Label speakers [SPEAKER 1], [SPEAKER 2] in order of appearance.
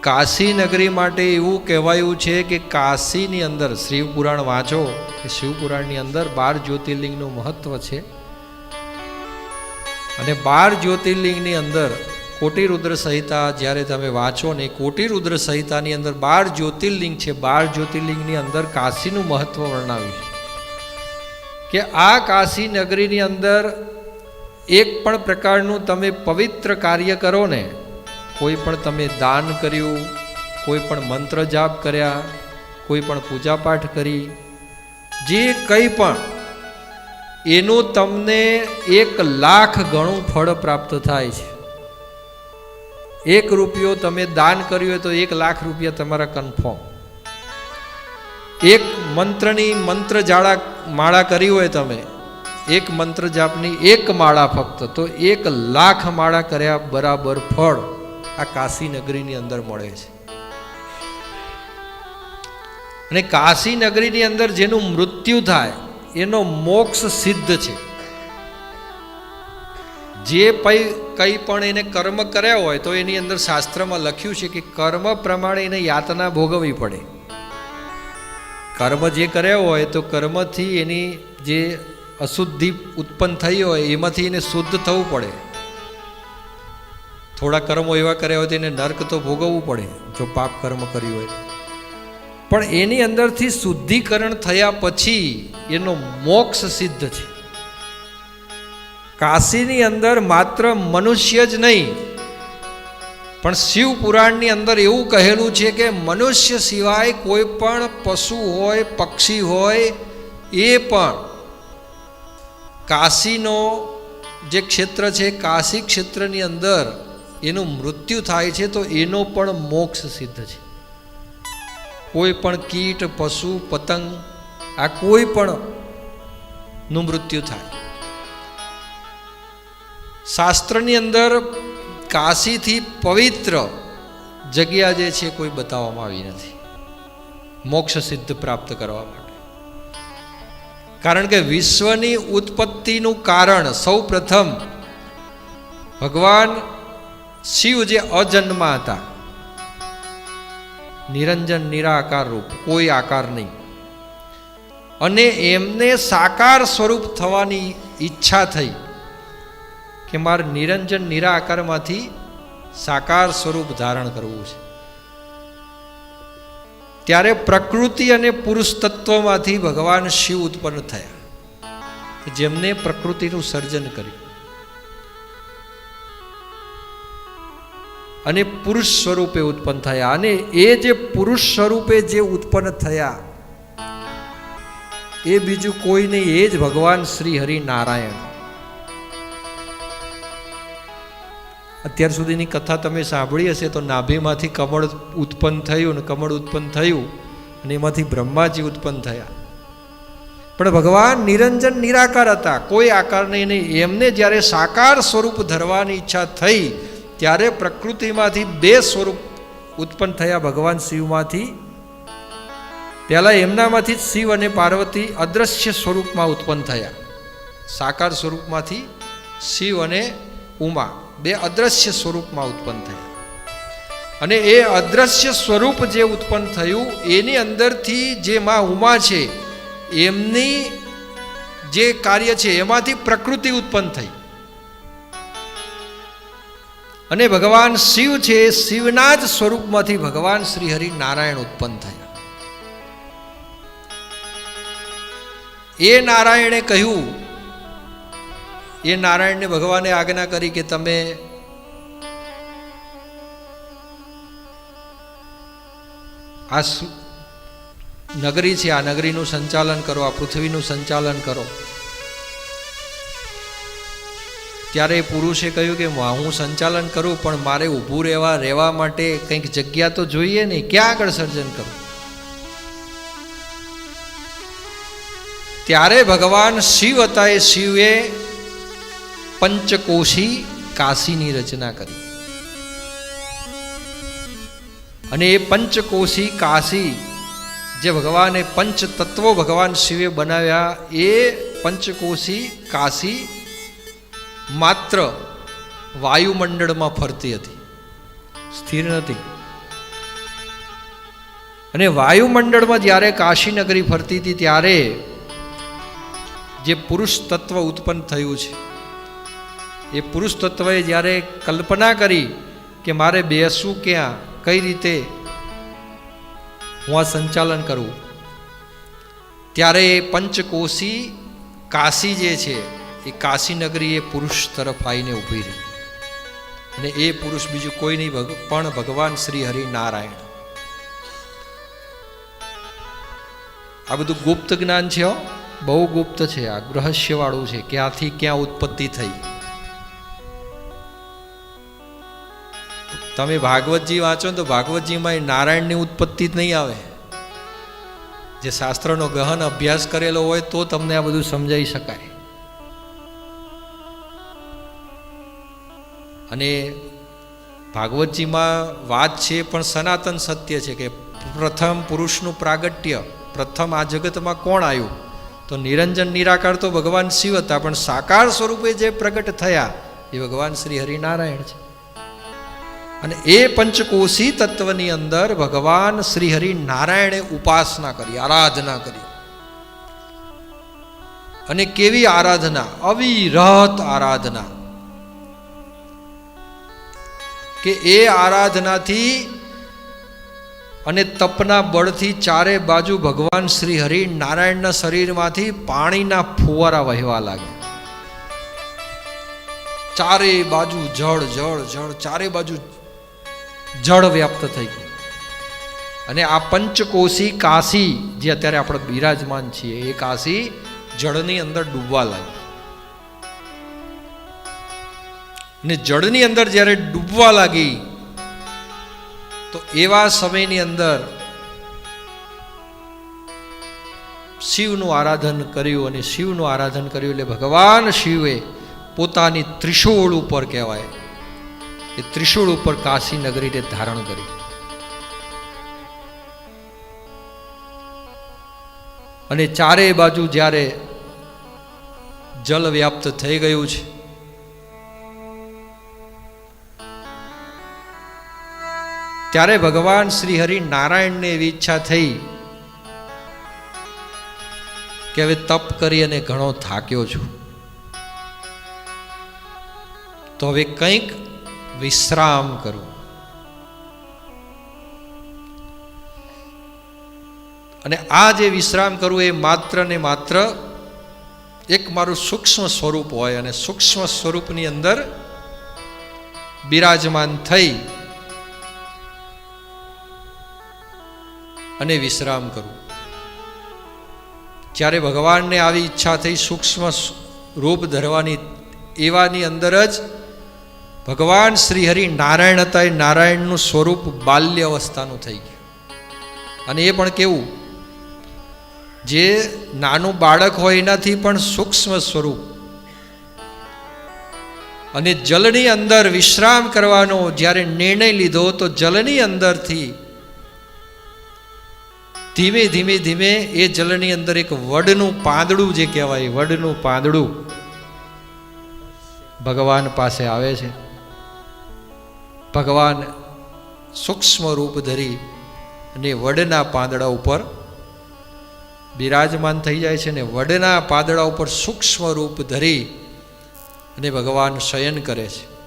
[SPEAKER 1] કાશી નગરી માટે એવું કહેવાયું છે કે કાશીની અંદર શિવપુરાણ વાંચો, કે શિવપુરાણની અંદર બાર જ્યોતિર્લિંગનું મહત્વ છે. અને બાર જ્યોતિર્લિંગની અંદર કોટિરુદ્ર સંહિતા જ્યારે તમે વાંચો ને, કોટિરુદ્ર કોટી સંહિતાની અંદર બાર જ્યોતિર્લિંગ છે, બાર જ્યોતિર્લિંગની અંદર કાશીનું મહત્વ વર્ણવ્યું છે. કે આ કાશી નગરીની અંદર એક પણ પ્રકારનું તમે પવિત્ર કાર્ય કરો ને કોઈ પણ તમે દાન કર્યું, કોઈ પણ મંત્ર જાપ કર્યા, કોઈ પણ પૂજાપાઠ કરી, જે કંઈ પણ, એનું તમને એક લાખ ગણું ફળ પ્રાપ્ત થાય છે. એક રૂપિયો તમે દાન કર્યું હોય તો એક લાખ રૂપિયા તમારા કન્ફર્મ એક મંત્રની મંત્ર જાળા, માળા કરી હોય તમે, એક મંત્ર જાપની એક માળા ફક્ત, તો એક લાખ માળા કર્યા બરાબર ફળ. આ કાશી નગરીની અંદર મળે છે. અને કાશી નગરીની અંદર જેનું મૃત્યુ થાય, એનો મોક્ષ સિદ્ધ છે. જે પૈ, કંઈ પણ એને કર્મ કર્યા હોય, તો એની અંદર શાસ્ત્રમાં લખ્યું છે કે કર્મ પ્રમાણે એને યાતના ભોગવવી પડે. કર્મ જે કર્યા હોય, તો કર્મથી એની જે અશુદ્ધિ ઉત્પન્ન થઈ હોય, એમાંથી એને શુદ્ધ થવું પડે. થોડા કર્મો એવા કર્યા હોય તો એને નર્ક તો ભોગવવું પડે, જો પાપ કર્મ કર્યું હોય. પણ એની અંદરથી શુદ્ધિકરણ થયા પછી એનો મોક્ષ સિદ્ધ છે. કાશીની અંદર માત્ર મનુષ્ય જ નહીં, પણ શિવ પુરાણની અંદર એવું કહેલું છે કે મનુષ્ય સિવાય કોઈ પણ પશુ હોય, પક્ષી હોય, એ પણ કાશીનો જે ક્ષેત્ર છે, કાશી ક્ષેત્રની અંદર એનું મૃત્યુ થાય છે તો એનો પણ મોક્ષ સિદ્ધ છે. કોઈ પણ કીટ, પશુ, પતંગ, આ કોઈ પણ નું મૃત્યુ થાય. શાસ્ત્રની અંદર કાશીથી પવિત્ર જગ્યા જે છે કોઈ બતાવવામાં આવી નથી. મોક્ષ સિદ્ધ પ્રાપ્ત કરવા માટે. કારણ કે વિશ્વની ઉત્પત્તિનું કારણ સૌ પ્રથમ ભગવાન શિવ જે અજન્મા હતા. નિરંજન નિરાકાર રૂપ, કોઈ આકાર નહીં. અને એમને સાકાર સ્વરૂપ થવાની ઈચ્છા થઈ કે મારે નિરંજન નિરાકારમાંથી સાકાર સ્વરૂપ ધારણ કરવું છે. ત્યારે પ્રકૃતિ અને પુરુષ તત્વમાંથી ભગવાન શિવ ઉત્પન્ન થયા. જેમને પ્રકૃતિનું સર્જન કર્યું. અને પુરુષ સ્વરૂપે ઉત્પન્ન થયા. અને એ જે પુરુષ સ્વરૂપે જે ઉત્પન્ન થયા, એ બીજું કોઈ નહીં, એ જ ભગવાન શ્રી હરિ નારાયણ અત્યાર સુધીની કથા તમે સાંભળી હશે તો નાભીમાંથી કમળ ઉત્પન્ન થયું ને કમળ ઉત્પન્ન થયું અને એમાંથી બ્રહ્માજી ઉત્પન્ન થયા. પણ ભગવાન નિરંજન નિરાકાર હતા. કોઈ આકાર નહીં નહીં. એમને જ્યારે સાકાર સ્વરૂપ ધરવાની ઈચ્છા થઈ ત્યારે પ્રકૃતિમાંથી બે સ્વરૂપ ઉત્પન્ન થયા ભગવાન શિવમાંથી. પહેલાં એમનામાંથી જ શિવ અને પાર્વતી અદ્રશ્ય સ્વરૂપમાં ઉત્પન્ન થયા. સાકાર સ્વરૂપમાંથી શિવ અને ઉમા બે અદ્રશ્ય સ્વરૂપમાં ઉત્પન્ન થયા. અને એ અદ્રશ્ય સ્વરૂપ જે ઉત્પન્ન થયું, એની અંદરથી જે માં ઉમા છે, એમની જે કાર્ય છે, એમાંથી પ્રકૃતિ ઉત્પન્ન થઈ. અને ભગવાન શિવ છે, શિવના જ સ્વરૂપમાંથી ભગવાન શ્રી હરિ નારાયણ ઉત્પન્ન થયા. એ નારાયણે કહ્યું, એ નારાયણને ભગવાને આજ્ઞા કરી કે તમે આ નગરી છે, આ નગરીનું સંચાલન કરો, આ પૃથ્વીનું સંચાલન કરો. ત્યારે પુરુષે કહ્યું કે હું સંચાલન કરું, પણ મારે ઊભું રહેવા રહેવા માટે કંઈક જગ્યા તો જોઈએ નહીં. ક્યાં આગળ સર્જન કરું? ત્યારે ભગવાન શિવ હતા એ શિવે પંચકોશી કાશીની રચના કરી. અને એ પંચકોશી કાશી જે ભગવાને પંચ તત્વો ભગવાન શિવે બનાવ્યા, એ પંચકોશી કાશી માત્ર વાયુમંડળમાં ફરતી હતી. સ્થિર નથી. અને વાયુમંડળમાં જ્યારે કાશીનગરી ફરતી હતી, ત્યારે જે પુરુષ તત્વ ઉત્પન્ન થયું છે, એ પુરુષ તત્વએ જ્યારે કલ્પના કરી કે મારે બેસવું ક્યાં, કઈ રીતે હું આ સંચાલન કરું, ત્યારે પંચકોશી કાશી જે છે એ કાશીનગરી એ પુરુષ તરફ આવીને ઊભી રહી. અને એ પુરુષ બીજું કોઈ નહીં પણ ભગવાન શ્રી હરિનારાયણ. આ બધું ગુપ્ત જ્ઞાન છે બહુ ગુપ્ત છે. આ રહસ્યવાળું છે. ક્યાંથી ક્યાં ઉત્પત્તિ થઈ. તમે ભાગવતજી વાંચો તો ભાગવતજીમાં એ નારાયણની ઉત્પત્તિ જ નહીં આવે. જે શાસ્ત્રનો ગહન અભ્યાસ કરેલો હોય તો તમને આ બધું સમજાઈ શકાય. અને ભાગવતજીમાં વાત છે, પણ સનાતન સત્ય છે કે પ્રથમ પુરુષનું પ્રાગટ્ય, પ્રથમ આ જગતમાં કોણ આવ્યું? તો નિરંજન નિરાકાર તો ભગવાન શિવ હતા, પણ સાકાર સ્વરૂપે જે પ્રગટ થયા, એ ભગવાન શ્રી હરિનારાયણ છે. અને એ પંચકોશી તત્વની અંદર ભગવાન શ્રી હરિ નારાયણે ઉપાસના કરી, આરાધના કરી. અને કેવી આરાધના? અવિરત આરાધના. કે એ આરાધનાથી અને તપના બળથી ચારે બાજુ ભગવાન શ્રી હરિ નારાયણના શરીરમાંથી પાણીના ફુવારા વહેવા લાગે ચારે બાજુ જળ જળ જળ, ચારે બાજુ જળ વ્યાપ્ત થઈ ગયું. અને આ પંચકોશી કાશી, જે અત્યારે આપણે બિરાજમાન છીએ, એ કાશી જળની અંદર ડૂબવા લાગી ને જળની અંદર જ્યારે ડૂબવા લાગી, તો એવા સમયની અંદર શિવનું આરાધન કર્યું અને શિવનું આરાધન કર્યું એટલે ભગવાન શિવે પોતાની ત્રિશૂળ ઉપર કહેવાય. એ ત્રિશૂળ ઉપર કાશી નગરીને ધારણ કરી. અને ચારે બાજુ જ્યારે જલ વ્યાપ્ત થઈ ગયું છે ત્યારે ભગવાન શ્રી હરિ નારાયણને એવી ઈચ્છા થઈ કે હવે તપ કરી અને ઘણો થાક્યો છું. તો હવે કંઈક વિશ્રામ કરું. અને આ જે વિશ્રામ કરવું એ માત્ર ને માત્ર એક મારું સૂક્ષ્મ સ્વરૂપ હોય અને સૂક્ષ્મ સ્વરૂપની અંદર બિરાજમાન થઈ અને વિશ્રામ કરું. જ્યારે ભગવાનને આવી ઈચ્છા થઈ સૂક્ષ્મ રૂપ ધરવાની, એવાની અંદર જ ભગવાન શ્રીહરિ નારાયણ હતા. એ નારાયણનું સ્વરૂપ બાલ્ય અવસ્થાનું થઈ ગયું. અને એ પણ કેવું? જે નાનું બાળક હોય એનાથી પણ સૂક્ષ્મ સ્વરૂપ. અને જલની અંદર વિશ્રામ કરવાનો, જ્યારે નિર્ણય લીધો તો જલની અંદરથી ધીમે ધીમે ધીમે એ જલની અંદર એક વડનું પાંદડું જે કહેવાય, વડનું પાંદડું ભગવાન પાસે આવે છે. ભગવાન સૂક્ષ્મ રૂપ ધરી અને વડના પાંદડા ઉપર બિરાજમાન થઈ જાય છે ને વડના પાંદડા ઉપર સૂક્ષ્મ રૂપ ધરી અને ભગવાન શયન કરે છે.